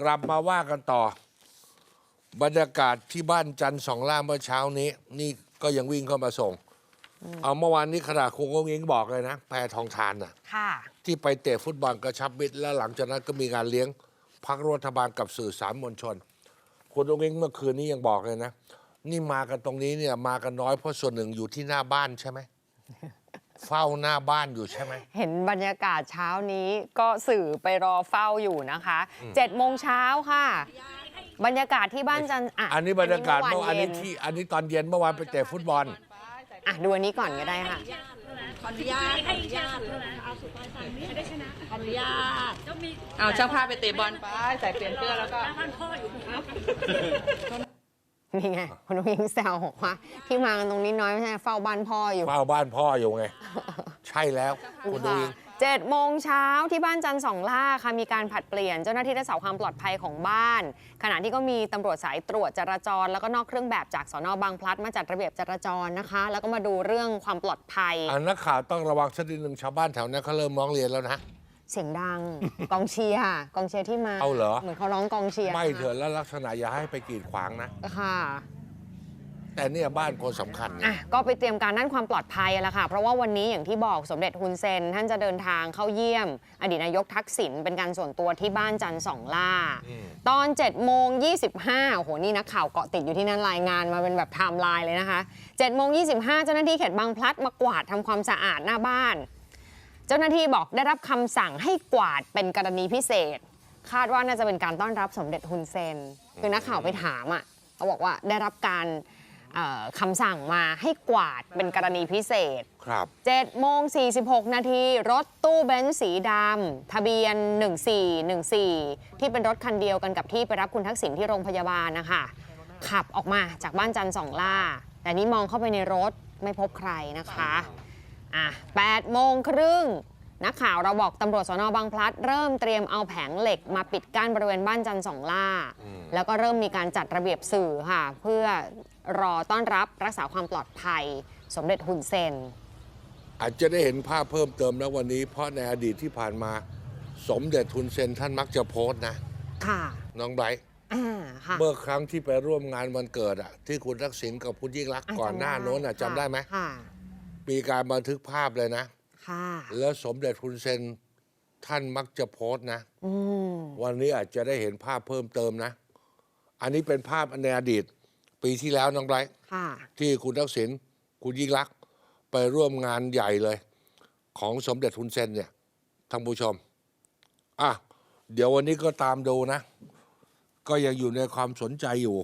กลับมาว่ากันต่อ บรรยากาศที่บ้านจันทร์สองล่าเมื่อเช้านี้ นี่ก็ยังวิ่งเข้ามาส่ง เอาเมื่อวานนี้ขนาดคงก็ยิงบอกเลยนะ แพรทองทานน่ะ ค่ะ ที่ไปเตะฟุตบอลกระชับมิตรแล้วหลังจากนั้นก็มีงานเลี้ยงพักรัฐบาลกับสื่อสารมวลชน คุณองค์เองเมื่อคืนนี้ยังบอกเลยนะ นี่มากันตรงนี้เนี่ยมากันน้อยเพราะส่วนหนึ่งอยู่ที่หน้าบ้านใช่ไหม เฝ้าหน้าบ้านอยู่ใช่ไหม เห็นบรรยากาศเช้านี้ก็สื่อไปรอเฝ้าอยู่นะคะเจ็ดโมงเช้าค่ะ บรรยากาศที่บ้านจันทร์ะอันนี้บรรยากาศเมื่อวานเย็นี้ที่อันนี้ตอนเย็นเมื่อวานไปเตะฟุตบอล อะดูอันนี้ก่อนก็ได้ค่ะ ขออนุญาตขออนุญาตเอาสุดท้ายนี้ได้ชนะขออนุญาตเอาช่างภาพไปเตะบอลไปใส่เปลี่ยนเสื้อแล้วก็นี่ ไงคุณอุ้งแซวบอกว่าที่มากันตรงนี้น้อยไม่ใช่เฝ้าบ้านพ่ออยู่ เฝ้าบ้านพ่ออยู่ไง ใช่แล้วคุณดูเองเจ็ดโมงเช้าที่บ้านจันทร์สองล่าค่ะมีการผลัดเปลี่ยนเจ้าหน้าที่รักษาความปลอดภัยของบ้าน ขณะที่ก็มีตำรวจสายตรวจจราจร แล้วก็นอกเครื่องแบบจากสอนอบางพลัดมาจัดระเบียบจราจรนะคะ แล้วก็มาดูเรื่องความปลอดภัย อันนักข่าวต้องระวังสักนิดหนึ่งชาวบ้านแถวนั้นเขาเริ่มร้องเรียนแล้วนะ เสียงดัง กองเชียร์กองเชียร์ที่มาเอาเหรอ มือนเขาร้องกองเชียร์ไม่เถอะแล้วลักษณะอย่าให้ไปกีดขวางนะ ค่ะ แต่เนี่ยบ้านคนสำคัญไงอะก็ไปเตรียมการด้านความปลอดภัยแล้วค่ะ เพราะว่าวันนี้อย่างที่บอกสมเด็จฮุนเซน ท่านจะเดินทางเข้าเยี่ยม อดีตนายกทักษิณเป็นการส่วนตัวที่บ้านจันทร์สองล่าตอน7โมง25โอ้โห นี่นักข่าวเกาะติดอยู่ที่นั่นรายงานมาเป็นแบบไทม์ไลน์เลยนะคะ7โมง25เจ้าหน้าที่เขตบางพลัดมากวาดทำความสะอาดหน้าบ้านเจ้าหน้าที่บอกได้รับคำสั่งให้กวาดเป็นกรณีพิเศษ คาดว่าน่าจะเป็นการต้อนรับสมเด็จฮุนเซนคือนักข่าวไปถามอะเขาบอกว่าได้รับการเอ่อคำสั่งมาให้กวาดเป็นกรณีพิเศษ ครับ7โมง46 นาที รถตู้เบนซ์สีดำทะเบียน 1414 ที่เป็นรถคันเดียวกันกับที่ไปรับคุณทักษิณที่โรงพยาบาลนะคะ ขับออกมาจากบ้านจันทร์สองล่า แต่นี่มองเข้าไปในรถไม่พบใครนะคะอะ8โมงครึ่ง นักข่าวเราบอกตำรวจสนบางพลัด เริ่มเตรียมเอาแผงเหล็กมาปิดกั้นบริเวณบ้านจันทร์สองล่า แล้วก็เริ่มมีการจัดระเบียบสื่อค่ะ เพื่อรอต้อนรับรักษาความปลอดภัย สมเด็จฮุนเซน อาจจะได้เห็นภาพเพิ่มเติมแล้ววันนี้ เพราะในอดีตที่ผ่านมา สมเด็จทุนเซนท่านมักจะโพสต์นะ ค่ะ น้องไบรท์อ่าค่ะเมื่อครั้งที่ไปร่วมงานวันเกิดอะที่คุณทักษิณกับคุณยิ่งรักษณ์อะก่อนหน้าจำโน้นอะค่ะจำได้ไหมค่ะมีการบันทึกภาพเลยนะ ค่ะ แล้วสมเด็จทุนเซนท่านมักจะโพสต์นะ อืมวันนี้อาจจะได้เห็นภาพเพิ่มเติมนะ อันนี้เป็นภาพในอดีต ปีที่แล้วน้องไบรท์ ค่ะ ที่คุณทักษิณคุณยิ่งรักษณ์ไปร่วมงานใหญ่เลย ของสมเด็จทุนเซนเนี่ยท่านผู้ชม อะ เดี๋ยววันนี้ก็ตามดูนะ ก็ยังอยู่ในความสนใจอยู่